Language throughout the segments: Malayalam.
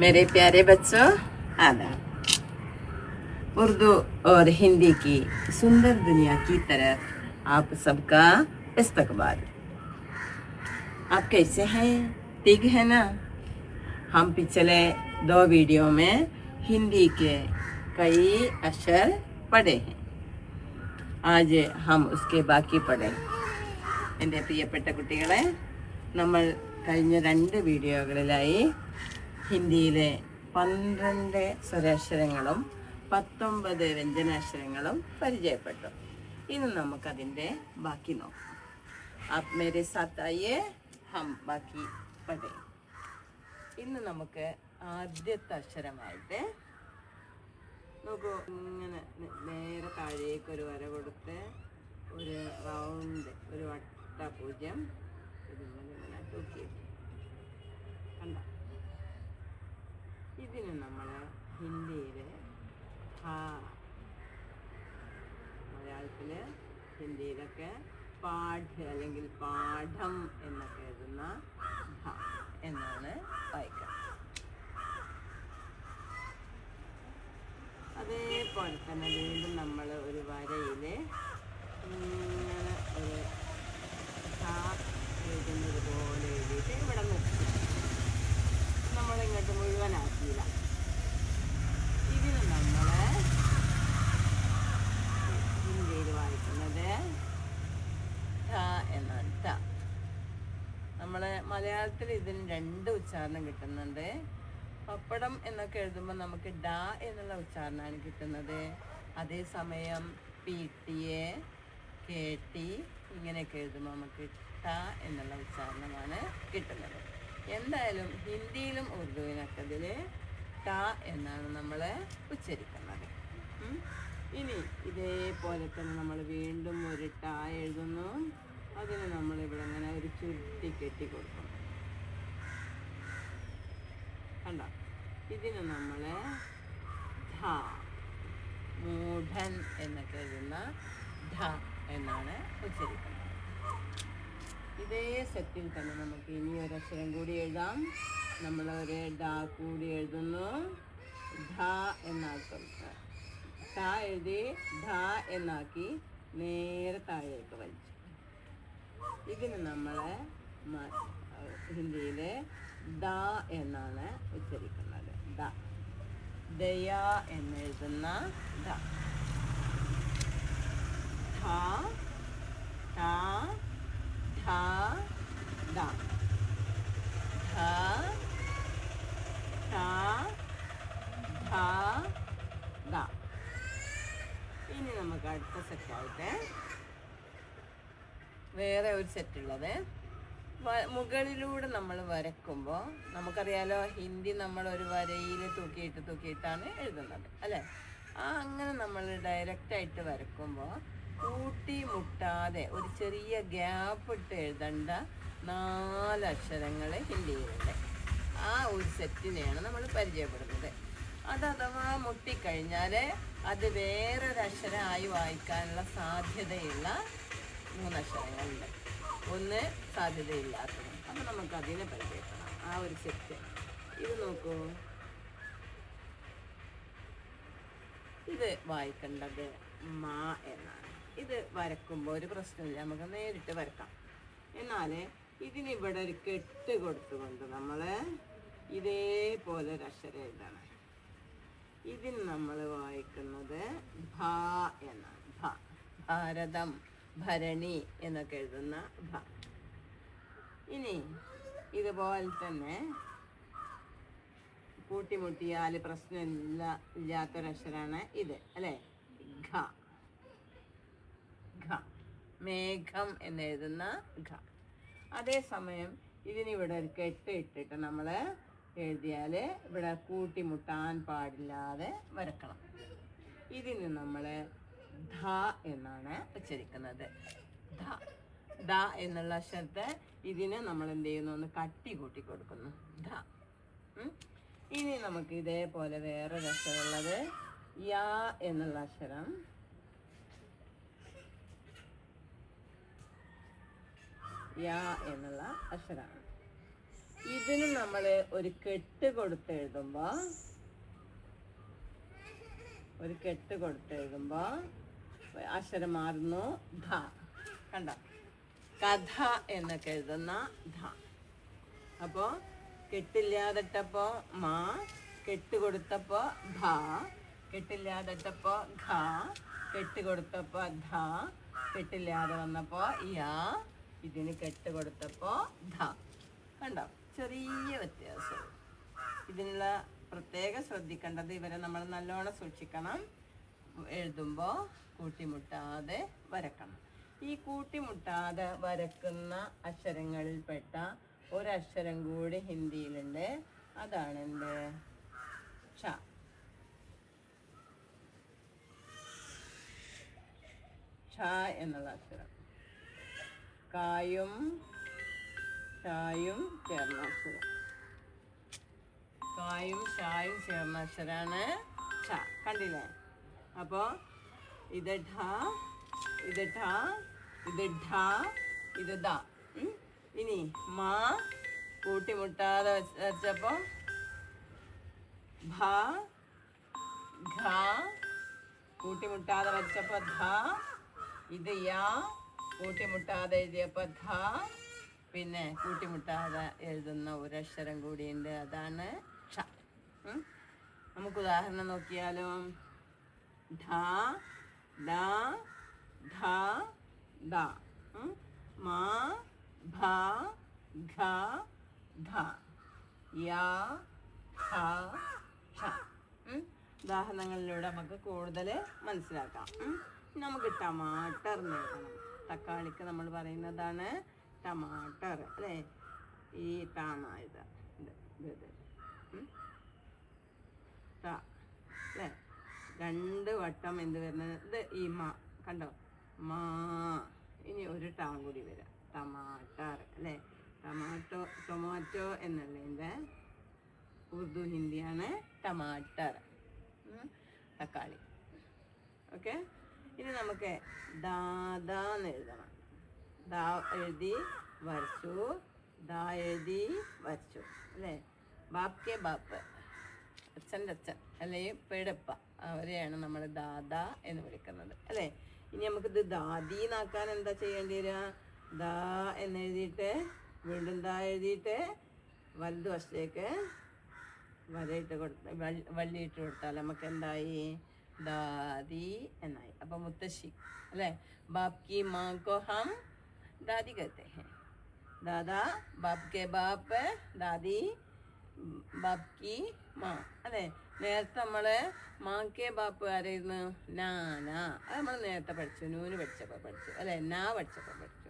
मेरे प्यारे बच्चों आदाब उर्दू और हिंदी की सुंदर दुनिया की तरफ आप सबका इस्तकबाल आप कैसे हैं ठीक है ना हम पिछले दो वीडियो में हिंदी के कई अक्षर पढ़े हैं आज हम उसके ബാക്കി പഠേ എൻ്റെ പ്രിയപ്പെട്ട കുട്ടികളെ നമ്മൾ കഴിഞ്ഞ രണ്ട് വീഡിയോകളിലായി ഹിന്ദിയിലെ പന്ത്രണ്ട് സ്വരാക്ഷരങ്ങളും പത്തൊമ്പത് വ്യഞ്ജനാക്ഷരങ്ങളും പരിചയപ്പെട്ടു. ഇന്ന് നമുക്കതിന്റെ ബാക്കി നോക്കാം. ആപ് മേരെ സാത്ത് ആയേ ഹം ബാക്കി പഠേ. ഇന്ന് നമുക്ക് ആദ്യത്തെ അക്ഷരമായിട്ട് നോക്കൂ. ഇങ്ങനെ നേരെ താഴേക്ക് ഒരു വര കൊടുത്ത് ഒരു റൗണ്ട് ഒരു വട്ട പൂജ്യം ഇതിങ്ങനെ ഇങ്ങനെ തൂക്കിയിട്ട്. ഇതിന് നമ്മൾ ഹിന്ദിയിൽ ഹാ. മലയാളത്തിൽ ഹിന്ദിയിലൊക്കെ പാഠ്യ അല്ലെങ്കിൽ പാഠം എന്നൊക്കെ എഴുതുന്ന ഹ എന്നാണ് വായിക്കുക അതേപോലെ തന്നെ വീണ്ടും നമ്മൾ ഒരു വരയിൽ ഇങ്ങനെ ഒരു എഴുതുന്നത് പോലെ നമ്മളിങ്ങോട്ട് മുഴുവനാക്കിയില്ല. ഇതിന് നമ്മൾ ഇന്ത്യയിൽ വായിക്കുന്നത് ഠ എന്നാണ്. ട നമ്മൾ മലയാളത്തിൽ ഇതിന് രണ്ട് ഉച്ചാരണം കിട്ടുന്നുണ്ട്. പപ്പടം എന്നൊക്കെ എഴുതുമ്പോൾ നമുക്ക് ഡ എന്നുള്ള ഉച്ചാരണമാണ് കിട്ടുന്നത്. അതേസമയം P T A K T ഇങ്ങനെയൊക്കെ എഴുതുമ്പോൾ നമുക്ക് ട എന്നുള്ള ഉച്ചാരണമാണ് കിട്ടുന്നത്. എന്തായാലും ഹിന്ദിയിലും ഉറുദുവിനൊക്കെ ട എന്നാണ് നമ്മൾ ഉച്ചരിക്കുന്നത്. ഇനി ഇതേപോലെ തന്നെ നമ്മൾ വീണ്ടും ഒരു ട എഴുതുന്നു. അതിന് നമ്മൾ ഇവിടെ ഇങ്ങനെ ഒരു ചുരുട്ടി കെട്ടി കൊടുക്കും കണ്ട? ഇതിന് നമ്മൾ ധ മൂഢൻ എന്നൊക്കെ എഴുതുന്ന ധ എന്നാണ് ഉച്ചരിക്കുന്നത്. ഇതേ സെറ്റിൽ തന്നെ നമുക്ക് ഇനി അക്ഷരം കൂടി എഴുതാം. നമ്മൾ ഒരു ഡ കൂടി എഴുതുന്നു. ധ എന്നാക്കും. ധ എഴുതി ധ എന്നാക്കി നേരെ താഴേക്ക് വലിച്ചു. ഇതിന് നമ്മൾ ഹിന്ദിയിൽ ദ എന്നാണ് ഉച്ചരിക്കുന്നത്. ദ ദയ എന്നെഴുതുന്ന ദ ധ ട ധ ദ ധ ട ധ ദ ഇനി നമുക്ക് അടുത്ത സെറ്റായിട്ട് വേറെ ഒരു സെറ്റ് ഉള്ളത്. മുകളിലൂടെ നമ്മൾ വരക്കുമ്പോൾ നമുക്കറിയാലോ ഹിന്ദി നമ്മൾ ഒരു വരയിൽ തൂക്കിയിട്ട് തൂക്കിയിട്ടാണ് എഴുതുന്നത് അല്ലേ? ആ അങ്ങനെ നമ്മൾ ഡയറക്റ്റായിട്ട് വരക്കുമ്പോൾ കൂട്ടി മുട്ടാതെ ഒരു ചെറിയ ഗ്യാപ്പ് ഇട്ട് എഴുതേണ്ട നാല് അക്ഷരങ്ങൾ ഹിന്ദിയിലുണ്ട് ആ ഒരു സെറ്റിനെയാണ് നമ്മൾ പരിചയപ്പെടുന്നത്. അത് അഥവാ മുട്ടിക്കഴിഞ്ഞാൽ അത് വേറൊരു അക്ഷരമായി വായിക്കാനുള്ള സാധ്യതയുള്ള മൂന്നക്ഷരങ്ങളുണ്ട്. ഒന്ന് സാധ്യതയില്ലാത്തത്. അപ്പം നമുക്ക് അതിനെ പരിചയപ്പെടാം. ആ ഒരു സെറ്റ്. ഇത് നോക്കൂ. ഇത് വായിക്കേണ്ടത് മാ എന്നാണ്. ഇത് വരക്കുമ്പോൾ ഒരു പ്രശ്നമില്ല. നമുക്ക് നേരിട്ട് വരക്കാം. എന്നാൽ ഇതിനിവിടെ ഒരു കെട്ട് കൊടുത്തുകൊണ്ട് നമ്മൾ ഇതേപോലെ ഒരു അക്ഷരം എഴുതണം. ഇതിന് നമ്മൾ വായിക്കുന്നത് ഭ എന്നാണ്. ഭ. ഭാരതം ഭരണി എന്നൊക്കെ എഴുതുന്ന ഭ. ഇനി ഇതുപോലെ തന്നെ കൂട്ടിമുട്ടിയാൽ പ്രശ്നമില്ല ഇല്ലാത്തൊരക്ഷരാണ് ഇത് അല്ലേ? ഘ. മേഘം എന്നെഴുതുന്ന ഘ അതേസമയം ഇതിനിവിടെ ഒരു കെട്ട് ഇട്ടിട്ട് നമ്മൾ എഴുതിയാൽ ഇവിടെ കൂട്ടിമുട്ടാൻ പാടില്ലാതെ വരക്കണം. ഇതിന് നമ്മൾ ധ എന്നാണ് ഉച്ചരിക്കുന്നത്. ധ. ധ എന്നുള്ള ശബ്ദ ഇതിന് നമ്മൾ എന്ത് ചെയ്യുന്നു ഒന്ന് കട്ടി കൂട്ടി കൊടുക്കുന്നു. ധ. ഇനി നമുക്ക് ഇതേപോലെ വേറെ രസമുള്ളത് യാ എന്നുള്ള അക്ഷരം യാ എന്നുള്ള അക്ഷരമാണ് ഇതിന് നമ്മൾ ഒരു കെട്ട് കൊടുത്ത് എഴുതുമ്പോ ഒരു കെട്ട് കൊടുത്ത് എഴുതുമ്പോ അക്ഷരം മാറുന്നു. ധ. കണ്ട? കഥ എന്നൊക്കെ എഴുതുന്ന ധ. അപ്പോ കെട്ടില്ലാതിട്ടപ്പോ മാ കെട്ട് കൊടുത്തപ്പോ ധ കെട്ടില്ലാതിട്ടപ്പോ ഘ കെട്ട് കൊടുത്തപ്പോ ധ കെട്ടില്ലാതെ വന്നപ്പോ യാ ഇതിന് കെട്ട് കൊടുത്തപ്പോൾ ധ കണ്ടോ? ചെറിയ വ്യത്യാസം. ഇതിനുള്ള പ്രത്യേകം ശ്രദ്ധിക്കേണ്ടത് ഇവരെ നമ്മൾ നല്ലോണം സൂക്ഷിക്കണം. എഴുതുമ്പോൾ കൂട്ടിമുട്ടാതെ വരക്കണം. ഈ കൂട്ടിമുട്ടാതെ വരക്കുന്ന അക്ഷരങ്ങളിൽപ്പെട്ട ഒരക്ഷരം കൂടി ഹിന്ദിയിലുണ്ട്. അതാണ് എന്ത്? ഷ ഷ എന്നുള്ള അക്ഷരം. കായും ചായും ചേർന്ന അക്ഷരം കായും ചായും ചേർന്ന അക്ഷരാണ് ഷ കണ്ടില്ലേ അപ്പോൾ ഇത് ഠ ഇത് ഠ ഇത് ഠ ഇത് ദ. ഇനി മാ കൂട്ടിമുട്ടാതെ വെച്ചപ്പോൾ വെച്ചപ്പോ ഭ ഘ കൂട്ടിമുട്ടാതെ വെച്ചപ്പോൾ ധ ഇത് യാ കൂട്ടിമുട്ടാതെ എഴുതിയപ്പോൾ ധ പിന്നെ കൂട്ടിമുട്ടാതെ എഴുതുന്ന ഒരക്ഷരം കൂടിയുണ്ട്. അതാണ് ക്ഷ. നമുക്ക് ഉദാഹരണം നോക്കിയാലോ. ധ ഡ ധ ദ. മാ ഭ ഘ ധ യാ ഖ ഛ. ഉദാഹരണങ്ങളിലൂടെ നമുക്ക് കൂടുതൽ മനസ്സിലാക്കാം. നമുക്ക് ടമാട്ടർ എഴുതണം. തക്കാളിക്ക് നമ്മൾ പറയുന്നതാണ് ടമാട്ടർ അല്ലേ? ഈ ടാണ ഇത്. ട അല്ലേ? രണ്ട് വട്ടം എന്ത് വരുന്നത്? ഇത് ഈ മാ കണ്ടോ? മാ. ഇനി ഒരു ടാം കൂടി വരാം. ടമാട്ടർ അല്ലേ? ടമാറ്റോ ടൊമാറ്റോ എന്നുള്ളതിന്റെ ഉറുദു ഹിന്ദിയാണ് ടമാട്ടർ. തക്കാളി. ഓക്കെ? ഇനി നമുക്ക് ദാദാന്ന് എഴുതണം. ദാ എഴുതി വരച്ചു. ദാ എഴുതി വരച്ചു. അല്ലേ? ബാപ്പേ ബാപ്പ്. അച്ഛന്റെ അച്ഛൻ അല്ലെങ്കിൽ പെടപ്പ. അവരെയാണ് നമ്മൾ ദാദാ എന്ന് വിളിക്കുന്നത്. അല്ലേ? ഇനി നമുക്കിത് ദാദി എന്നാക്കാൻ എന്താ ചെയ്യേണ്ടി വരിക? ദാ എന്ന് എഴുതിയിട്ട് വീണ്ടും ദാ എഴുതിയിട്ട് വലതുവശത്തേക്ക് വരയിട്ട് കൊടുത്ത വള്ളിയിട്ട് കൊടുത്താൽ നമുക്ക് എന്തായി? ദാദി എന്നായി. അപ്പോൾ മുത്തശ്ശി അല്ലേ? ബാപ്കി മാങ്കോ ഹം ദാദി കത്തെ ഹെ ദാദാ ബാപ്കെ ബാപ്പ് ദാദി ബാപ്കി മാ അതെ നേരത്തെ നമ്മൾ മാങ്കെ ബാപ്പ് ആരായിരുന്നു? നാന. അത് നമ്മൾ നേരത്തെ പഠിച്ചു നൂന് പഠിച്ചപ്പോൾ പഠിച്ചു അല്ലെ? നാ പഠിച്ചപ്പോൾ പഠിച്ചു.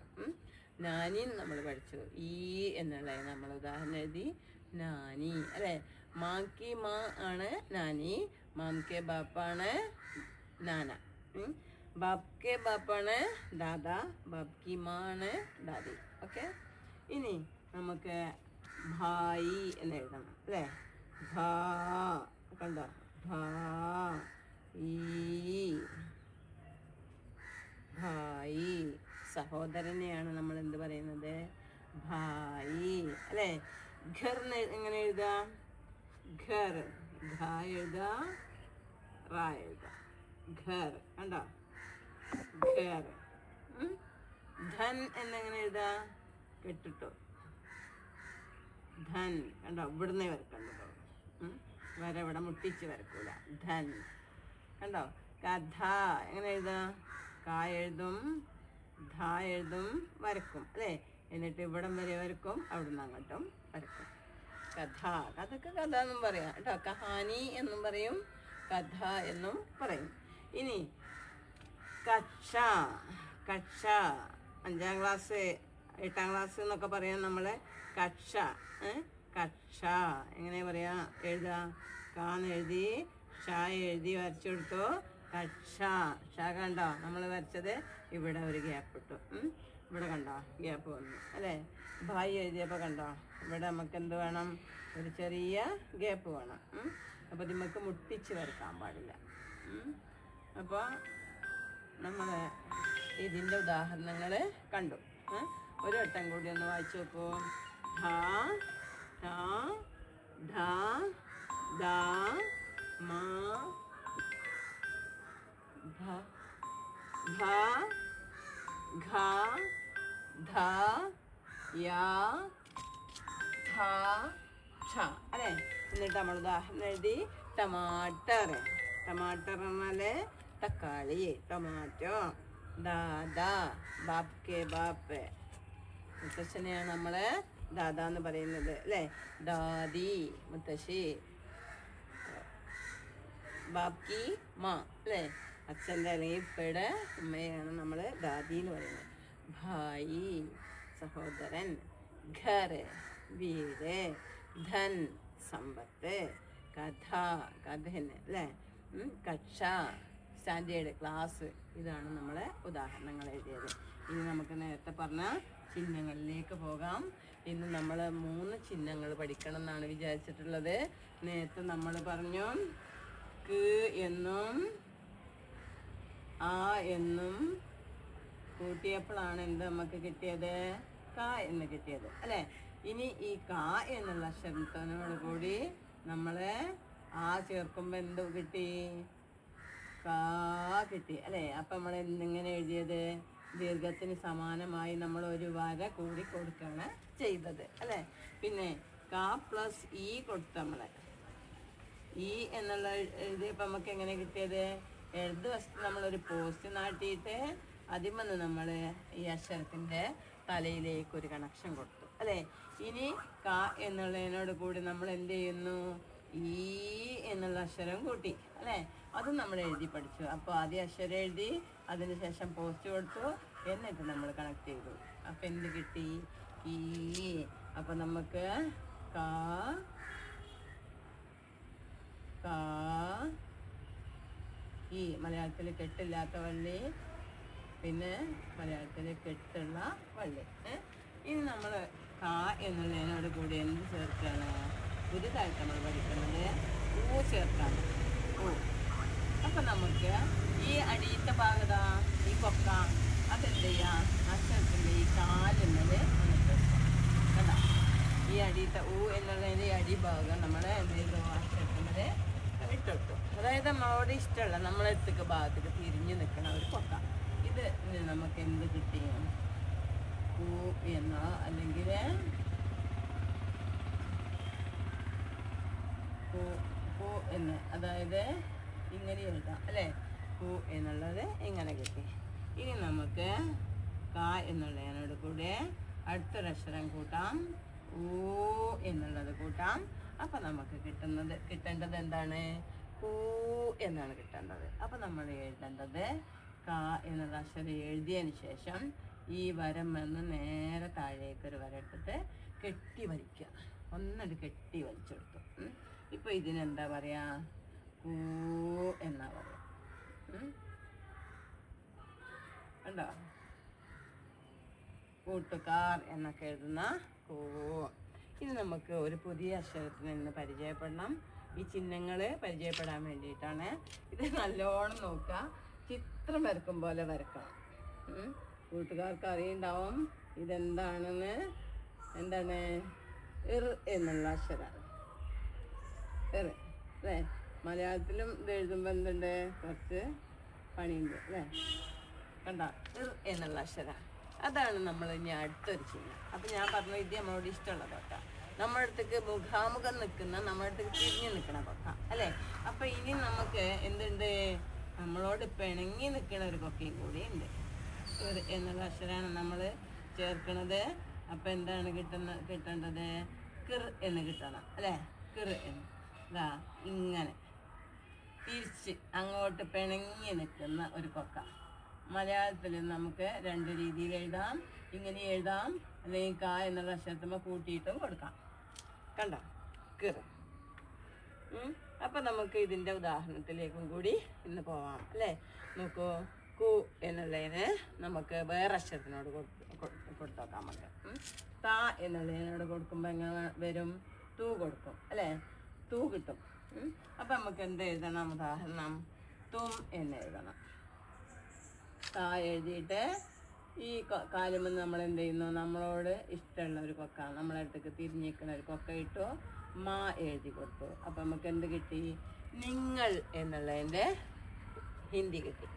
നാനി നമ്മൾ പഠിച്ചു. ഈ എന്നുള്ള നമ്മൾ ഉദാഹരണം എഴുതി നാനി അല്ലേ? മാക്കി മാ ആണ് നാനി മാം കെ ബാപ്പാണ് നാന. ബാപ് കെ ബാപ്പാണ് ദാദാ ബാപ് കി മാ ആണ് ദാദി. ഓക്കെ? ഇനി നമുക്ക് ഭായി എന്ന് എഴുതണം അല്ലേ? ഭാ കണ്ടോ? ഭാ ഈ ഭായി. സഹോദരനെയാണ് നമ്മൾ എന്ത് പറയുന്നത്? ഭായി അല്ലേ? ഘർ എങ്ങനെ എഴുതാം? ഘർ. ഘ കണ്ടോ? ഘർ. ധൻ എന്നെങ്ങനെ എഴുതാ? കെട്ടിട്ടോ. ധൻ കണ്ടോ? ഇവിടുന്ന് വരക്കണ്ടോ. വര ഇവിടെ മുട്ടിച്ച് വരക്കൂല. ധൻ. കണ്ടോ? കഥ എങ്ങനെ എഴുതാ? കാ എഴുതും ധ എഴുതും വരക്കും. അല്ലേ? എന്നിട്ട് ഇവിടം വരെ വരക്കും അവിടുന്ന് അങ്ങോട്ടും വരക്കും. കഥ. കഥക്ക് കഥ എന്നും പറയാം കേട്ടോ. കഹാനി എന്നും പറയും കഥ എന്നും പറയും. ഇനി കക്ഷ കക്ഷ. അഞ്ചാം ക്ലാസ് എട്ടാം ക്ലാസ് എന്നൊക്കെ പറയാം നമ്മളെ. കക്ഷ? കക്ഷ. എങ്ങനെ പറയാ? എഴുതാ. കാന്ന് എഴുതി ഷ എഴുതി വരച്ചു കൊടുത്തു കക്ഷ. ഷ കണ്ടോ? നമ്മൾ വരച്ചത് ഇവിടെ ഒരു ഗ്യാപ്പ് ഇട്ടു. ഇവിടെ കണ്ടോ? ഗ്യാപ്പ് വന്നു. അല്ലേ? ഭായി എഴുതിയപ്പോൾ കണ്ടോ? ഇവിടെ നമുക്ക് എന്ത് വേണം? ഒരു ചെറിയ ഗ്യാപ്പ് വേണം. അപ്പോൾ നിങ്ങൾക്ക് മുട്ടിച്ച് വരക്കാൻ പാടില്ല. അപ്പോൾ നമ്മൾ ഇതിന്റെ ഉദാഹരണങ്ങൾ കണ്ടു. ഒരു വട്ടം കൂടി ഒന്ന് വായിച്ചു നോക്കൂ. ഹാ ധ ഘ ധ യാ ഛ അല്ലേ? എന്നിട്ട് നമ്മൾ ഉദാഹരണം എഴുതി ടമാട്ടർ. ടമാട്ടർ എന്നാൽ തക്കാളി ടൊമാറ്റോ ദാദാ ബാപ്പ് കെ ബാപ്പ്. മുത്തശ്ശനെയാണ് നമ്മൾ ദാദാ എന്ന് പറയുന്നത് അല്ലേ? ദാദി മുത്തശ്ശി ബാക്കി മാ അല്ലേ? അച്ഛന്റെ അല്ലെങ്കിൽ ഇപ്പയുടെ ഉമ്മയാണ് നമ്മൾ ദാദി എന്ന് പറയുന്നത്. ഭായി സഹോദരൻ ഘർ വീട് ധൻ സമ്പത്ത് കഥ കഥന് അല്ലേ? കക്ഷ സ്റ്റാൻഡേർഡ് ക്ലാസ് ഇതാണ് നമ്മളെ ഉദാഹരണങ്ങൾ എഴുതിയത്. ഇനി നമുക്ക് നേരത്തെ പറഞ്ഞ ചിഹ്നങ്ങളിലേക്ക് പോകാം. ഇന്ന് നമ്മൾ മൂന്ന് ചിഹ്നങ്ങൾ പഠിക്കണം എന്നാണ് വിചാരിച്ചിട്ടുള്ളത്. നേരത്തെ നമ്മൾ പറഞ്ഞു ക് എന്നും ആ എന്നും കൂട്ടിയപ്പോഴാണ് എന്ത് നമുക്ക് കിട്ടിയത്? ക എന്ന് കിട്ടിയത് അല്ലെ? ഇനി ഈ കാ എന്നുള്ള അക്ഷരത്തിനോട് കൂടി നമ്മൾ ആ ചേർക്കുമ്പോ എന്ത് കിട്ടി? കാ കിട്ടി. അല്ലേ? അപ്പൊ നമ്മൾ എന്തിങ്ങനെ എഴുതിയത്? ദീർഘത്തിന് സമാനമായി നമ്മൾ ഒരു വര കൂടി കൊടുക്കുകയാണ് ചെയ്തത്. അല്ലേ? പിന്നെ കാ പ്ലസ് ഇ കൊടുത്ത നമ്മളെ. ഇ എന്നുള്ള എഴുതിയപ്പോൾ നമുക്ക് എങ്ങനെ കിട്ടിയത്? ഇടത് വശത്ത് നമ്മളൊരു പോസ്റ്റ് നാട്ടിയിട്ട് അതിമന്ന് നമ്മൾ ഈ അക്ഷരത്തിന്റെ തലയിലേക്ക് ഒരു കണക്ഷൻ കൊടുത്തു. അല്ലേ? ഇനി ക എന്നുള്ളതിനോട് കൂടി നമ്മൾ എന്ത് ചെയ്യുന്നു? ഈ എന്നുള്ള അക്ഷരം കൂട്ടി അല്ലേ? അതും നമ്മൾ എഴുതി പഠിച്ചു. അപ്പോൾ ആദ്യം അക്ഷരം എഴുതി അതിന് ശേഷം പോസ്റ്റ് കൊടുത്തു. എന്നിട്ട് നമ്മൾ കണക്ട് ചെയ്തു. അപ്പം എന്ത് കിട്ടി? ഈ. അപ്പം നമുക്ക് കാ കാ ഈ. മലയാളത്തിൽ കെട്ടില്ലാത്ത വള്ളി പിന്നെ മലയാളത്തിൽ കെട്ടുള്ള വള്ളി ഇനി നമ്മൾ കാ എന്നുള്ളതിനോട് കൂടി എന്ത് പുതുതായിട്ട് നമ്മൾ പഠിക്കുന്നത് ഊ ചേർക്കാണ് ഊ. അപ്പം നമുക്ക് ഈ അടിയത്തെ ഭാഗത ഈ കൊക്ക അതെന്ത് ചെയ്യാം? അക്ഷരത്തിന്റെ ഈ കാലെന്നത് കണ്ടോ? ഈ അടിയത്തെ ഊ എന്നുള്ളതിന്റെ ഈ അടിഭാഗം നമ്മൾ എന്ത് ചെയ്തു? അക്ഷരത്തിന്റെ ഇട്ടിട്ടു അതായത് നമ്മളോട് ഇഷ്ടമുള്ള നമ്മളെത്തുക്ക ഭാഗത്തേക്ക് തിരിഞ്ഞു നിൽക്കണ ഒരു കൊക്ക. ഇത് നമുക്ക് എന്ത് കിട്ടി? ഊ എന്നോ അല്ലെങ്കിൽ എന്ന്. അതായത് ഇങ്ങനെ എഴുതാം അല്ലേ? പൂ എന്നുള്ളത് ഇങ്ങനെ കിട്ടി. ഇനി നമുക്ക് ക എന്നുള്ളതിനോട് കൂടെ അടുത്തൊരക്ഷരം കൂട്ടാം. ഊ എന്നുള്ളത് കൂട്ടാം. അപ്പം നമുക്ക് കിട്ടുന്നത് കിട്ടേണ്ടത് എന്താണ്? പൂ എന്നാണ് കിട്ടേണ്ടത്. അപ്പം നമ്മൾ എഴുതേണ്ടത് ക എന്നുള്ള അക്ഷരം എഴുതിയതിന് ശേഷം ഈ വരം വന്ന് നേരെ താഴേക്ക് ഒരു വര എടുത്തിട്ട് കെട്ടി വലിക്കുക. ഒന്നത് കെട്ടി വലിച്ചെടുത്തു. ഇപ്പൊ ഇതിനെന്താ പറയാ? കൂ എന്നാ പറയാ. കണ്ടോ? കൂട്ടുകാർ എന്നൊക്കെ എഴുതുന്ന കൂ. ഇത് നമുക്ക് ഒരു പുതിയ അക്ഷരത്തിന് ഇന്ന് പരിചയപ്പെടണം. ഈ ചിഹ്നങ്ങൾ പരിചയപ്പെടാൻ വേണ്ടിയിട്ടാണ്. ഇത് നല്ലോണം നോക്കുക. ചിത്രം വരക്കും പോലെ വരക്കണം. കൂട്ടുകാർക്ക് അറിയുണ്ടാവും ഇതെന്താണെന്ന് എന്താണ്? ഇർ എന്നുള്ള അക്ഷരം. ഇർ അല്ലേ? മലയാളത്തിലും ഇത് എഴുതുമ്പോൾ എന്തുണ്ട്? കുറച്ച് പണിയുണ്ട് അല്ലേ? കണ്ട? ഇർ എന്നുള്ള അക്ഷരം. അതാണ് നമ്മൾ ഇനി അടുത്തൊരു ചിഹ്നം. അപ്പം ഞാൻ പറഞ്ഞ ഇത് നമ്മളോട് ഇഷ്ടമുള്ള കൊക്ക നമ്മുടെ അടുത്തേക്ക് മുഖാമുഖം നിൽക്കുന്ന നമ്മുടെ അടുത്തേക്ക് തിരിഞ്ഞു നിൽക്കണ കൊക്ക അല്ലേ? അപ്പം ഇനി നമുക്ക് എന്തുണ്ട്? നമ്മളോട് പിണങ്ങി നിൽക്കുന്ന ഒരു കൊക്കയും കൂടി ഉണ്ട്. എന്നുള്ള അക്ഷരമാണ് നമ്മൾ ചേർക്കണത്. അപ്പം എന്താണ് കിട്ടുന്ന കിട്ടേണ്ടത്? കിർ എന്ന് കിട്ടണം അല്ലേ? കിർ എന്ന്. ഇതാ ഇങ്ങനെ. തിരിച്ച് അങ്ങോട്ട് പിണങ്ങി നിൽക്കുന്ന ഒരു കൊക്ക. മലയാളത്തിൽ നമുക്ക് രണ്ട് രീതിയിൽ എഴുതാം. ഇങ്ങനെ എഴുതാം. അല്ലെങ്കിൽ കാ എന്നുള്ള അക്ഷരത്തുമ്പോൾ കൂട്ടിയിട്ടും കൊടുക്കാം. കണ്ടോ? കിർ. അപ്പൊ നമുക്ക് ഇതിന്റെ ഉദാഹരണത്തിലേക്കും കൂടി ഇന്ന് പോവാം അല്ലേ? നോക്കൂ. കു എന്നുള്ളതിന് നമുക്ക് വേറെ അക്ഷരത്തിനോട് കൊടുത്തോക്കാം നമുക്ക്. താ എന്നുള്ളതിനോട് കൊടുക്കുമ്പോൾ എങ്ങനെ വരും? തൂ കൊടുക്കും അല്ലേ? തൂ കിട്ടും. അപ്പം നമുക്ക് എന്ത് എഴുതണം? ഉദാഹരണം തും എന്ന് എഴുതണം. ത എഴുതിയിട്ട് ഈ കാലുമെന്ന് നമ്മൾ എന്ത് ചെയ്യുന്നു? നമ്മളോട് ഇഷ്ടമുള്ള ഒരു കൊക്ക. നമ്മളെ അടുത്തേക്ക് തിരിഞ്ഞിരിക്കുന്ന ഒരു കൊക്ക ഇട്ടു മാ എഴുതി കൊടുത്തു. അപ്പം നമുക്ക് എന്ത് കിട്ടി? നിങ്ങൾ എന്നുള്ളതിന്റെ ഹിന്ദി കിട്ടി.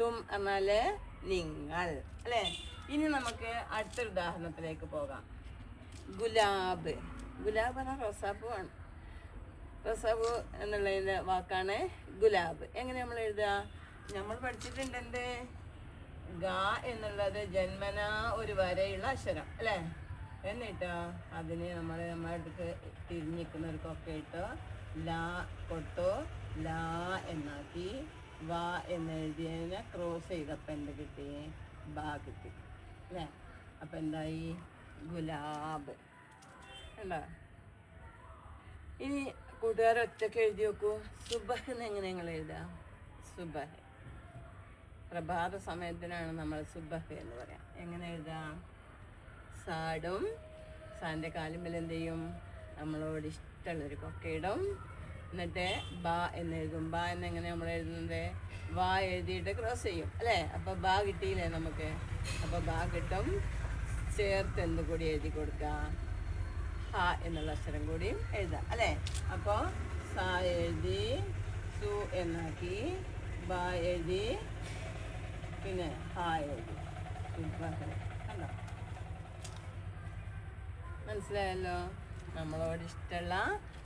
തും എന്നാൽ നിങ്ങൾ. അല്ലേ? ഇനി നമുക്ക് അടുത്തൊരു ഉദാഹരണത്തിലേക്ക് പോകാം. ഗുലാബ്. ഗുലാബ് എന്ന റോസാപ്പൂ ആണ്. റോസാപ്പൂ എന്നുള്ളതിന്റെ വാക്കാണ് ഗുലാബ്. എങ്ങനെ നമ്മൾ എഴുതുക? നമ്മൾ പഠിച്ചിട്ടുണ്ട് എന്ത്? ഗ എന്നുള്ളത് ജന്മന ഒരു വരെയുള്ള അക്ഷരം. അല്ലേ? എന്നിട്ടോ അതിന് നമ്മൾ നമ്മുടെ അടുത്ത് തിരിഞ്ഞിക്കുന്ന ഒരു കൊക്കയിട്ട് ലാ കൊട്ടോ ലാ എന്നാക്കി വാ എന്നെഴുതിയതിനെ ക്രോസ് ചെയ്തപ്പോൾ എന്ത് കിട്ടി? ബാ കിട്ടി. അല്ലേ അപ്പം എന്തായി? ഗുലാബ്. അല്ലേ ഇനി കൂട്ടുകാർ ഒറ്റയ്ക്ക് എഴുതി നോക്കൂ. സുബഹ് എന്ന് എങ്ങനെ നിങ്ങൾ എഴുതാം? സുബഹ്. പ്രഭാത സമയത്തിനാണ് നമ്മൾ സുബഹ് എന്ന് പറയാം. എങ്ങനെ എഴുതാം? സാടും സാന്റെ കാലുമ്പിൽ എന്ത് ചെയ്യും? നമ്മളോട് ഇഷ്ടമുള്ളൊരു കൊക്കയിടും. എന്നിട്ട് ബ എന്ന് എഴുതും. ബ എന്നെങ്ങനെ നമ്മൾ എഴുതുന്നത്? വ എഴുതിയിട്ട് ക്രോസ് ചെയ്യും. അല്ലേ? അപ്പോൾ ബ കിട്ടിയില്ലേ നമുക്ക്? അപ്പോൾ ബ കിട്ടും. ചേർത്ത് എന്ത് കൂടി എഴുതി കൊടുക്കാം? ഹ എന്നുള്ള അക്ഷരം കൂടിയും എഴുതാം. അല്ലേ? അപ്പോൾ സ എഴുതി സു എന്നാക്കി ബ എഴുതി പിന്നെ ഹ എഴുതി. കണ്ടോ? മനസ്സിലായല്ലോ? നമ്മളോട് ഇഷ്ടമുള്ള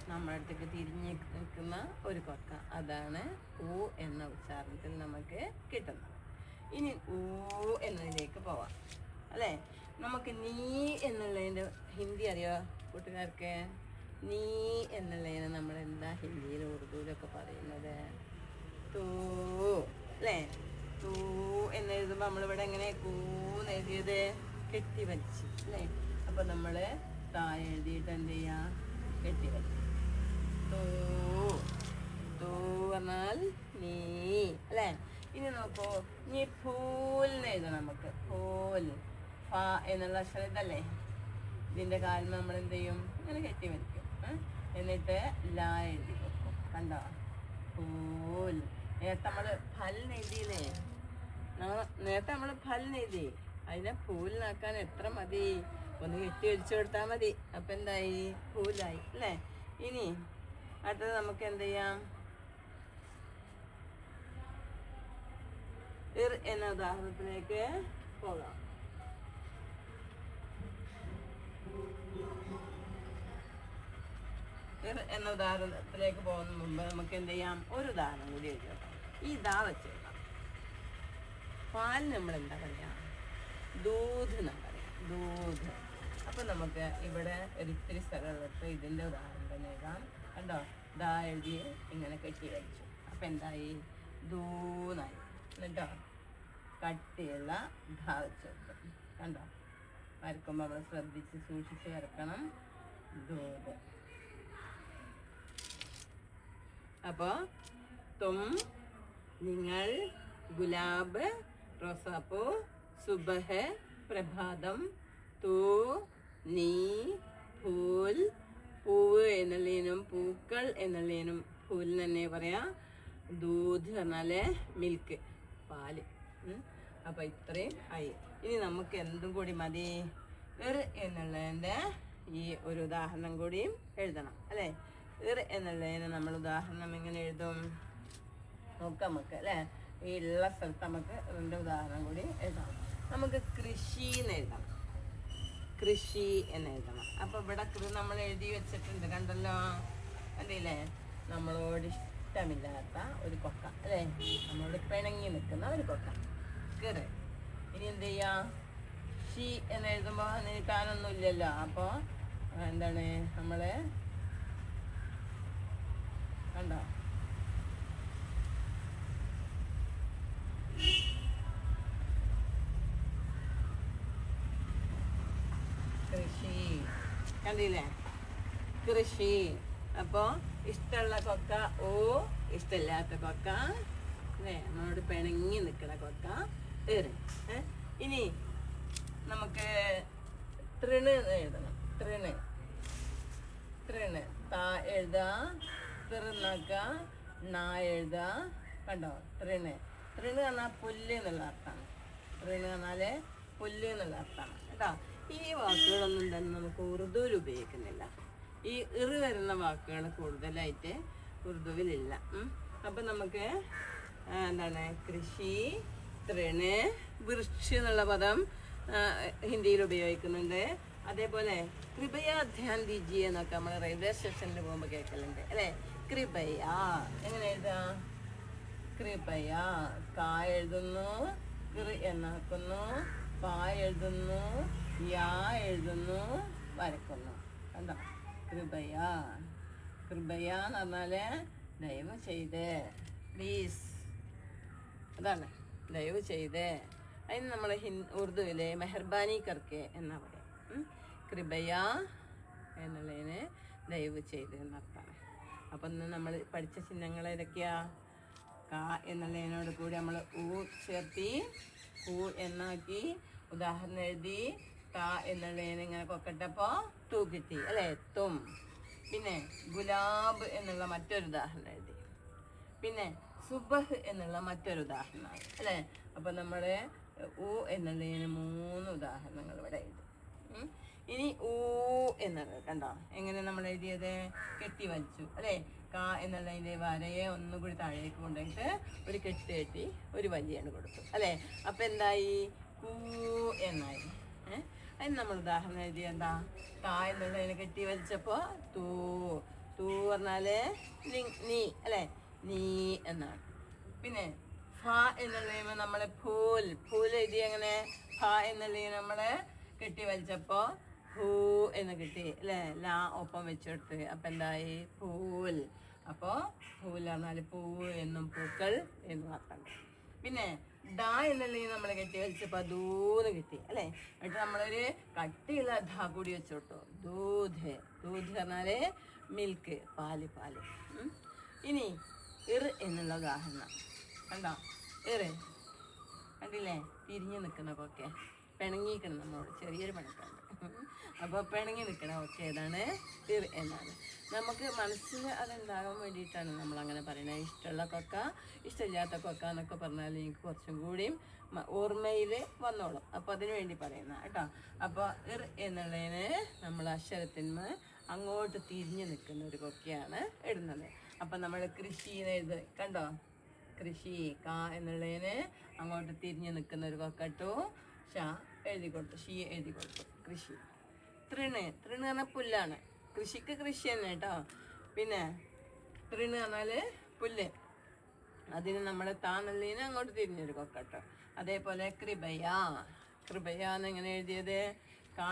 നമ്മുടെ അടുത്തേക്ക് തിരിഞ്ഞ് നിൽക്കുന്ന ഒരു കൊക്ക അതാണ് ഊ എന്ന ഉച്ചാരണത്തിൽ നമുക്ക് കിട്ടുന്നത്. ഇനി ഊ എന്നതിലേക്ക് പോവാം. അല്ലേ? നമുക്ക് നീ എന്നുള്ളതിന്റെ ഹിന്ദി അറിയോ കൂട്ടുകാർക്ക്? നീ എന്നുള്ളതിന് നമ്മൾ എന്താ ഹിന്ദിയിൽ ഉറുദുവിലൊക്കെ പറയുന്നത്? തൂ അല്ലേ? തൂ എന്ന് എഴുതുമ്പോൾ നമ്മളിവിടെ എങ്ങനെ കൂന്ന് എഴുതിയത്? കെട്ടി വലിച്ചു അല്ലേ? അപ്പം നമ്മൾ താഴെ എഴുതിയിട്ട് എന്ത് ചെയ്യുക കെട്ടി വലിച്ചു തൂ തൂ പറഞ്ഞാൽ നീ അല്ലേ? ഇനി നോക്കൂ നീ ഫൂലിന് എഴുതണം നമുക്ക്. ഫൂൽ ഫ എന്നുള്ള അക്ഷരം ഇതല്ലേ? ഇതിന്റെ കാലിൽ നമ്മൾ എന്ത് ചെയ്യും? ഇങ്ങനെ കെട്ടി വരയ്ക്കും എന്നിട്ട് ലാ എഴുതി വെക്കും. കണ്ടോ? ഫൂൽ നേരത്തെ നമ്മൾ ഫൽ എഴുതിയില്ലേ? നേരത്തെ നമ്മൾ ഫൽ എഴുതി. അതിനെ ഫൂലിനാക്കാൻ എത്ര മതി? ഒന്ന് കെട്ടി വലിച്ചു കൊടുത്താൽ മതി. അപ്പം എന്തായി? ഫൂലായി അല്ലേ? ഇനി അടുത്തത് നമുക്ക് എന്ത് ചെയ്യാം? ഇർ എന്ന ഉദാഹരണത്തിലേക്ക് പോകാം. ഇർ എന്ന ഉദാഹരണത്തിലേക്ക് പോകുന്ന മുമ്പ് നമുക്ക് എന്ത് ചെയ്യാം? ഒരു ഉദാഹരണം കൂടി എഴുതാം ഈ ദാ വെച്ചേക്കാം. പാലിന് നമ്മൾ എന്താ പറയാ? ദൂത് എന്നാ പറയാം. ദൂത്. അപ്പൊ നമുക്ക് ഇവിടെ ഒരിത്തിരി സ്ഥലം ഇതിന്റെ ഉദാഹരണം തന്നെ എഴുതാം. കണ്ടോ? ദാ എഴുതി ഇങ്ങനെ കെട്ടി വലിച്ചു അപ്പൊ എന്തായി? ദൂന്നായി. എന്നിട്ടോ? കട്ടിയുള്ള ധാ കണ്ടോ? വരക്കുമ്പോൾ നമ്മൾ ശ്രദ്ധിച്ച് സൂക്ഷിച്ച് വരക്കണം. ദൂത്. അപ്പോൾ തും നിങ്ങൾ ഗുലാബ് റോസാപ്പൂ സുബഹ് പ്രഭാതം തൂ നീ ഫൂൽ പൂക്കൾ എന്നുള്ളതിനും പൂവിൽ തന്നെ പറയാം ദൂത് പറഞ്ഞാൽ മിൽക്ക് പാൽ. അപ്പൊ ഇത്രയും ആയി. ഇനി നമുക്ക് എന്തും കൂടി മതി. ഇർ എന്നുള്ളതിന്റെ ഈ ഒരു ഉദാഹരണം കൂടിയും എഴുതണം അല്ലേ? ഇർ എന്നുള്ളതിന് നമ്മൾ ഉദാഹരണം എങ്ങനെ എഴുതും? നോക്കാം നമുക്ക് അല്ലേ? ഈ ഉള്ള സ്ഥലത്ത് നമുക്ക് ഇതിന്റെ ഉദാഹരണം കൂടി എഴുതാം. നമുക്ക് കൃഷി എന്ന് എഴുതാം. കൃഷി എന്ന് എഴുതണം. അപ്പൊ ഇവിടെ നമ്മൾ എഴുതി വെച്ചിട്ടുണ്ട് കണ്ടല്ലോ? കണ്ടില്ലേ? നമ്മളോട് ഇഷ്ടമില്ലാത്ത ഒരു കൊക്ക. അല്ലേ? നമ്മളോട് പിണങ്ങി നിൽക്കുന്ന ഒരു കൊക്ക. കീറ് ഇനി എന്ത് ചെയ്യാം? ഷി എന്ന് എഴുതുമ്പോൾ നീട്ടാനൊന്നും ഇല്ലല്ലോ അപ്പോൾ എന്താണ്? നമ്മൾ കണ്ടോ? കൃഷി. കണ്ടില്ലേ? കൃഷി. അപ്പോൾ ഇഷ്ടമുള്ള കൊക്ക ഓ ഇഷ്ടമില്ലാത്ത കൊക്ക. നമ്മളോട് പിണങ്ങി നിൽക്കുന്ന കൊക്ക. ഏറ്. ഇനി നമുക്ക് തൃണ് എഴുതണം. തൃണ്. തൃണ്. താ എഴുതാ തൃണക്ക നാ എഴുതാ. കണ്ടോ? തൃണ്. തൃണ് പറഞ്ഞാൽ പുല്ല് എന്നുള്ള അർത്ഥമാണ് തൃണ് പറഞ്ഞാൽ പുല്ല് എന്നുള്ള അർത്ഥമാണ് കേട്ടോ? ഈ വാക്കുകളൊന്നും തന്നെ നമുക്ക് ഉറുദുവിൽ ഉപയോഗിക്കുന്നില്ല. ഈ ഇറ് വരുന്ന വാക്കുകൾ കൂടുതലായിട്ട് ഉറുദുവിലില്ല. അപ്പം നമുക്ക് എന്താണ് കൃഷി തൃണ് വൃക്ഷ എന്നുള്ള പദം ഹിന്ദിയിൽ ഉപയോഗിക്കുന്നുണ്ട്. അതേപോലെ കൃപയ ധ്യാൻ ദിജി എന്നൊക്കെ നമ്മൾ റെയിൽവേ സ്റ്റേഷനിൽ പോകുമ്പോൾ കേൾക്കലുണ്ട് അല്ലേ? കൃപയ. എങ്ങനെ എഴുതാ? കൃപയ. കാ എഴുതുന്നു കൃ എന്നാക്കുന്നു പാ എഴുതുന്നു യാ എഴുതുന്നു വരക്കുന്നു. കണ്ടോ? കൃപയ. കൃപയ എന്ന് പറഞ്ഞാൽ ദയവ് ചെയ്ത്. പ്ലീസ് അതാണ്. ദയവ് ചെയ്ത്. അതിന് നമ്മൾ ഹിൻ ഉറുദുവിലെ മെഹർബാനി കർക്കെ എന്നാ പറയാം. കൃപയ എന്നുള്ളതിന് ദയവ് ചെയ്ത് എന്നർത്ഥമാണ് അപ്പം ഇന്ന് നമ്മൾ പഠിച്ച ചിഹ്നങ്ങൾ ഏതൊക്കെയാ? കാ എന്നുള്ളതിനോട് കൂടി നമ്മൾ ഊ ചേർത്തി ഊ എന്നാക്കി ഉദാഹരണം എഴുതി ക എന്നുള്ളതിന് ഇങ്ങനെ കൊക്കട്ടപ്പോ തൂ കിട്ടി അല്ലേ? തും. പിന്നെ ഗുലാബ് എന്നുള്ള മറ്റൊരു ഉദാഹരണം എഴുതി. പിന്നെ സുബഹ് എന്നുള്ള മറ്റൊരു ഉദാഹരണമാണ് അല്ലേ? അപ്പൊ നമ്മുടെ ഊ എന്നുള്ളതിന് മൂന്ന് ഉദാഹരണങ്ങൾ ഇവിടെ എഴുതി. ഇനി ഊ എന്നുള്ളത് കണ്ടോ? എങ്ങനെ നമ്മൾ എഴുതിയത്? കെട്ടി വലിച്ചു അല്ലേ? കാ എന്നുള്ളതിന്റെ വരയെ ഒന്നുകൂടി താഴേക്ക് കൊണ്ടുപോയിട്ട് ഒരു കെട്ടി കെട്ടി ഒരു വലിയാണ് കൊടുത്തു അല്ലേ? അപ്പൊ എന്തായി? കൂ എന്നായി. അതിന് നമ്മൾ ഉദാഹരണം എഴുതിയ എന്താ? കാ എന്നുള്ളതിനെ കെട്ടി വലിച്ചപ്പോ തൂ തൂ പറഞ്ഞാൽ നി- അല്ലെ? നീ എന്നാണ്. പിന്നെ ഫ എന്നുള്ള നമ്മളെ ഫൂൽ ഫൂൽ എഴുതി എങ്ങനെ? ഫ എന്നുള്ള നമ്മൾ കെട്ടി വലിച്ചപ്പോ ഭൂ എന്ന് കിട്ടി അല്ലേ? ലാ ഒപ്പം വെച്ചെടുത്ത്. അപ്പൊ എന്തായി? പൂൽ അപ്പോ പൂൽ പറഞ്ഞാൽ പൂ എന്നും പൂക്കൾ എന്നും അർത്ഥം പിന്നെ ഡ എന്നുള്ളതിന് നമ്മൾ കെട്ടി വലിച്ചപ്പോ ദൂന്ന് കിട്ടി അല്ലെ? എന്നിട്ട് നമ്മളൊരു കട്ടിയുള്ള ധ കൂടി വെച്ചോട്ടോ ദൂധ് ദൂധ് പറഞ്ഞാൽ മിൽക്ക് പാൽ പാൽ. ഇനി ഇറ് എന്നുള്ള ഉദാഹരണം. കണ്ടോ? ഇറ്. കണ്ടില്ലേ? തിരിഞ്ഞു നിൽക്കുന്ന കൊക്കെ പിണങ്ങിക്കണം നമ്മളോട് ചെറിയൊരു പണക്കുണ്ട് അപ്പോൾ പിണങ്ങി നിൽക്കണം ഓക്കെ ഏതാണ് എന്നാണ് നമുക്ക് മനസ്സിൽ അതുണ്ടാകാൻ വേണ്ടിയിട്ടാണ് നമ്മൾ അങ്ങനെ പറയുന്നത്. ഇഷ്ടമുള്ള കൊക്ക ഇഷ്ടമില്ലാത്ത കൊക്ക എന്നൊക്കെ പറഞ്ഞാൽ എനിക്ക് കുറച്ചും കൂടിയും ഓർമ്മയിൽ വന്നോളും. അപ്പോൾ അതിനു വേണ്ടി പറയുന്ന കേട്ടോ. അപ്പോൾ ഇർ എന്നുള്ളതിന് നമ്മൾ അക്ഷരത്തിന് അങ്ങോട്ട് തിരിഞ്ഞു നിൽക്കുന്ന ഒരു കൊക്കയാണ് ഇടുന്നത്. അപ്പം നമ്മൾ കൃഷി എന്ന് എഴുത കണ്ടോ? കൃഷി ക എന്നുള്ളതിന് അങ്ങോട്ട് തിരിഞ്ഞു നിൽക്കുന്ന ഒരു കൊക്കട്ടു ഷ എഴുതി കൊടുത്തു ഷീ എഴുതി കൊടുത്തു. കൃഷി. തൃണ്. തൃണ് പറഞ്ഞാൽ പുല്ലാണ്. കൃഷിക്ക് കൃഷി തന്നെ കേട്ടോ. പിന്നെ തൃണ് പറഞ്ഞാൽ പുല്ല്. അതിന് നമ്മൾ താന്നല്ലിന് അങ്ങോട്ട് തിരിഞ്ഞെടുക്കും കേട്ടോ. അതേപോലെ കൃപയ. കൃപയ എന്നെങ്ങനെ എഴുതിയത്? കാ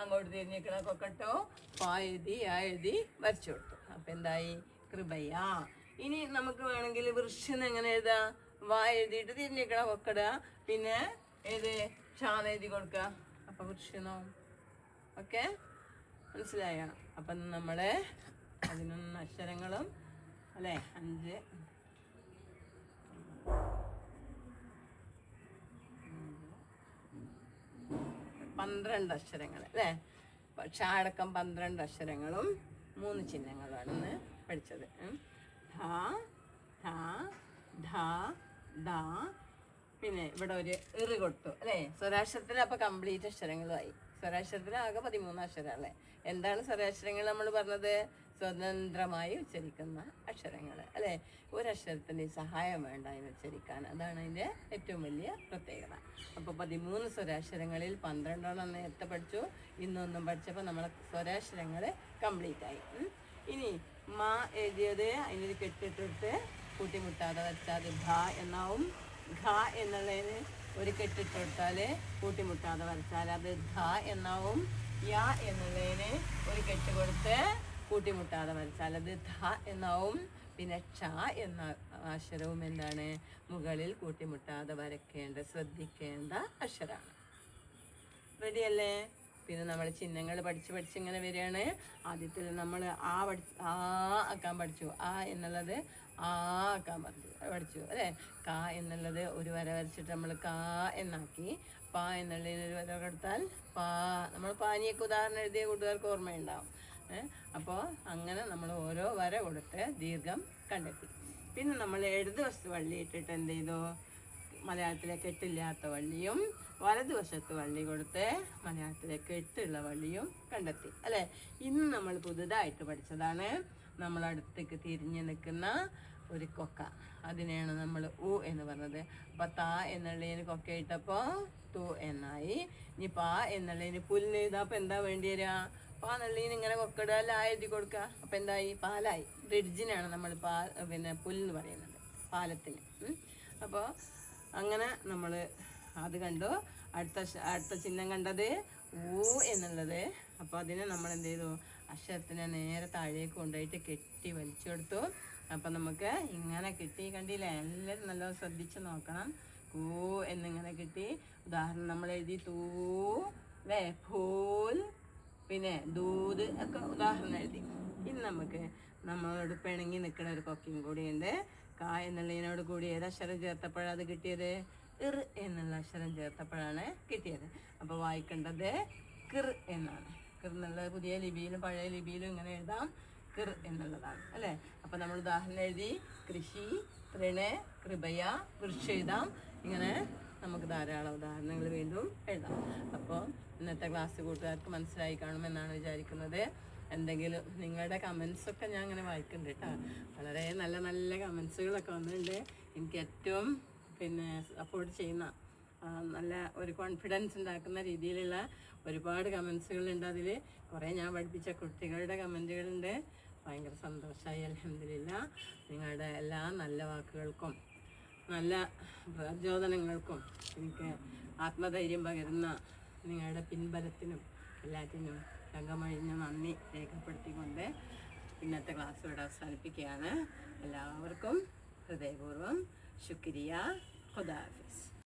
അങ്ങോട്ട് തിരിഞ്ഞിരിക്കണ കൊക്കട്ടോ പാ എഴുതി വരച്ചു കൊടുത്തു. അപ്പൊ എന്തായി? കൃപയ. ഇനി നമുക്ക് വേണമെങ്കിൽ വൃക്ഷം എങ്ങനെ എഴുതാം? വാ എഴുതിയിട്ട് കൊക്കട. പിന്നെ ഏത്? ഷാന്ന് എഴുതി കൊടുക്കുക അപ്പൊ വൃക്ഷനോ ഓക്കെ? മനസ്സിലായോ? അപ്പം നമ്മൾ പതിനൊന്ന് അക്ഷരങ്ങളും അല്ലേ? അഞ്ച്. പന്ത്രണ്ട് അക്ഷരങ്ങൾ അല്ലേ? പക്ഷേ അടക്കം പന്ത്രണ്ട് അക്ഷരങ്ങളും മൂന്ന് ചിഹ്നങ്ങളാണ് ഇന്ന് പഠിച്ചത്. ധ ധ ധ ധ പിന്നെ ഇവിടെ ഒരു ഇറ് കൊട്ടു അല്ലേ? സ്വരാക്ഷരത്തിൽ അപ്പൊ കംപ്ലീറ്റ് അക്ഷരങ്ങളുമായി. സ്വരാക്ഷരത്തിൽ ആകെ പതിമൂന്ന് അക്ഷരം എന്താണ് സ്വരാക്ഷരങ്ങൾ നമ്മൾ പറഞ്ഞത്? സ്വതന്ത്രമായി ഉച്ചരിക്കുന്ന അക്ഷരങ്ങൾ അല്ലേ? അക്ഷരത്തിന് സഹായം വേണ്ട അതിന് ഉച്ചരിക്കാൻ. അതാണ് അതിന്റെ ഏറ്റവും വലിയ പ്രത്യേകത. അപ്പോൾ പതിമൂന്ന് സ്വരാക്ഷരങ്ങളിൽ പന്ത്രണ്ടെണ്ണം നേരത്തെ പഠിച്ചു. ഇന്നൊന്നും പഠിച്ചപ്പോൾ നമ്മളെ സ്വരാക്ഷരങ്ങൾ കംപ്ലീറ്റ് ആയി. ഇനി മാ എഴുതിയത് അതിനൊരു കെട്ടിട്ടിട്ട് കൂട്ടിമുട്ടാതെ വെച്ചാൽ ഭ എന്നാവും. ഘ എന്നുള്ളതിന് ഒരു കെട്ടിട്ട് കൊടുത്താൽ കൂട്ടിമുട്ടാതെ വരച്ചാൽ അത് ധ എന്നാവും. യ എന്നുള്ളതിന് ഒരു കെട്ട് കൊടുത്ത് കൂട്ടിമുട്ടാതെ വരച്ചാൽ അത് ധ എന്നാവും. പിന്നെ ക്ഷ എന്ന അക്ഷരവും എന്താണ്? മുകളിൽ കൂട്ടിമുട്ടാതെ വരയ്ക്കേണ്ട ശ്രദ്ധിക്കേണ്ട അക്ഷരമാണ് റെഡിയല്ലേ പിന്നെ നമ്മൾ ചിഹ്നങ്ങൾ പഠിച്ച് പഠിച്ച് ഇങ്ങനെ വരികയാണ്. ആദ്യത്തിൽ നമ്മൾ ആ പഠിച്ച് ആ ആക്കാൻ പഠിച്ചു. ആ എന്നുള്ളത് ആ ആക്കാൻ പഠിച്ചു പഠിച്ചു അല്ലേ? കാ എന്നുള്ളത് ഒരു വര വരച്ചിട്ട് നമ്മൾ കാ എന്നാക്കി. പാ എന്നുള്ളതിന് ഒരു വര കൊടുത്താൽ പാ. നമ്മൾ പാനിയൊക്കെ ഉദാഹരണം എഴുതിയ കൂട്ടുകാർക്ക് ഓർമ്മയുണ്ടാവും. അപ്പോൾ അങ്ങനെ നമ്മൾ ഓരോ വര കൊടുത്ത് ദീർഘം കണ്ടെത്തി. പിന്നെ നമ്മൾ എഴുതു വള്ളി ഇട്ടിട്ട് എന്ത് ചെയ്തു? മലയാളത്തിലെ കെട്ടില്ലാത്ത വള്ളിയും വലതുവശത്ത് വള്ളി കൊടുത്ത് മലയാളത്തിലെ കെട്ടുള്ള വള്ളിയും കണ്ടെത്തി. അല്ലെ? ഇന്ന് നമ്മൾ പുതുതായിട്ട് പഠിച്ചതാണ്. നമ്മളടുത്തേക്ക് തിരിഞ്ഞു നിൽക്കുന്ന ഒരു കൊക്ക. അതിനെയാണ് നമ്മൾ ഉ എന്ന് പറഞ്ഞത്. അപ്പൊ താ എന്നുള്ളതിന് കൊക്ക ഇട്ടപ്പോ തു എന്നായി. ഇനി പാ എന്നുള്ളതിന് പുല്ല് ഇതാ അപ്പൊ എന്താ വേണ്ടി വരിക പാ എന്നുള്ളതിന് ഇങ്ങനെ കൊക്കടല്ല എഴുതി കൊടുക്കുക അപ്പൊ എന്തായി? പാലായി. ബ്രിഡ്ജിനാണ് നമ്മൾ പാ പിന്നെ പുല്ലെന്ന് പറയുന്നത്. പാലത്തിന്. അപ്പോൾ അങ്ങനെ നമ്മൾ അത് കണ്ടു. അടുത്ത അടുത്ത ചിഹ്നം കണ്ടത് ഊ എന്നുള്ളത്. അപ്പോൾ അതിനെ നമ്മൾ എന്ത് ചെയ്തു? അക്ഷരത്തിനെ നേരെ താഴേക്ക് കൊണ്ടുപോയിട്ട് കെട്ടി വലിച്ചു കൊടുത്തു. അപ്പം നമുക്ക് ഇങ്ങനെ കിട്ടി കണ്ടില്ലേ? എല്ലാവരും നല്ല ശ്രദ്ധിച്ച് നോക്കണം. കൂ എന്നിങ്ങനെ കിട്ടി. ഉദാഹരണം നമ്മൾ എഴുതി. തൂ അല്ലേ ഫൂൽ പിന്നെ ദൂത് ഒക്കെ ഉദാഹരണം എഴുതി. ഇനി നമുക്ക് നമ്മളോട് പിണങ്ങി നിൽക്കുന്ന ഒരു കൊക്കയും കൂടിയുണ്ട് കാ എന്നുള്ളതിനോട് കൂടി ഏത് അക്ഷരം ചേർത്തപ്പോഴാണ് അത് കിട്ടിയത്? ഇർ എന്നുള്ള അക്ഷരം ചേർത്തപ്പോഴാണ് കിട്ടിയത്. അപ്പോൾ വായിക്കേണ്ടത് കിർ എന്നാണ്. കിർ എന്നുള്ള പുതിയ ലിപിയിലും പഴയ ലിപിയിലും ഇങ്ങനെ എഴുതാം. കിർ എന്നുള്ളതാണ് അല്ലേ? അപ്പോൾ നമ്മൾ ഉദാഹരണം എഴുതി. കൃഷി തൃണ കൃപയ വൃക്ഷ എഴുതാം. ഇങ്ങനെ നമുക്ക് ധാരാളം ഉദാഹരണങ്ങൾ വീണ്ടും എഴുതാം. അപ്പോൾ ഇന്നത്തെ ക്ലാസ് കൂട്ടുകാർക്ക് മനസ്സിലായി കാണുമെന്നാണ് വിചാരിക്കുന്നത്. എന്തെങ്കിലും നിങ്ങളുടെ കമൻസൊക്കെ ഞാൻ അങ്ങനെ വായിക്കുന്നുണ്ട് കേട്ടോ. വളരെ നല്ല നല്ല കമൻസുകളൊക്കെ വന്നിട്ടുണ്ട്. എനിക്ക് ഏറ്റവും പിന്നെ സപ്പോർട്ട് ചെയ്യുന്ന നല്ല ഒരു കോൺഫിഡൻസ് ഉണ്ടാക്കുന്ന രീതിയിലുള്ള ഒരുപാട് കമൻസുകളുണ്ട് അതിൽ കുറേ ഞാൻ പഠിപ്പിച്ച കുട്ടികളുടെ കമന്റുകളുണ്ട്. ഭയങ്കര സന്തോഷമായി അലഹമില്ല നിങ്ങളുടെ എല്ലാ നല്ല വാക്കുകൾക്കും നല്ല പ്രചോദനങ്ങൾക്കും എനിക്ക് ആത്മധൈര്യം പകരുന്ന നിങ്ങളുടെ പിൻബലത്തിനും എല്ലാറ്റിനും രംഗമഴിഞ്ഞ നന്ദി രേഖപ്പെടുത്തിക്കൊണ്ട് ഇന്നത്തെ ക്ലാസ് ഇവിടെ അവസാനിപ്പിക്കുകയാണ്. എല്ലാവർക്കും ഹൃദയപൂർവം ശുക്രിയ. ഖുദാഫിസ്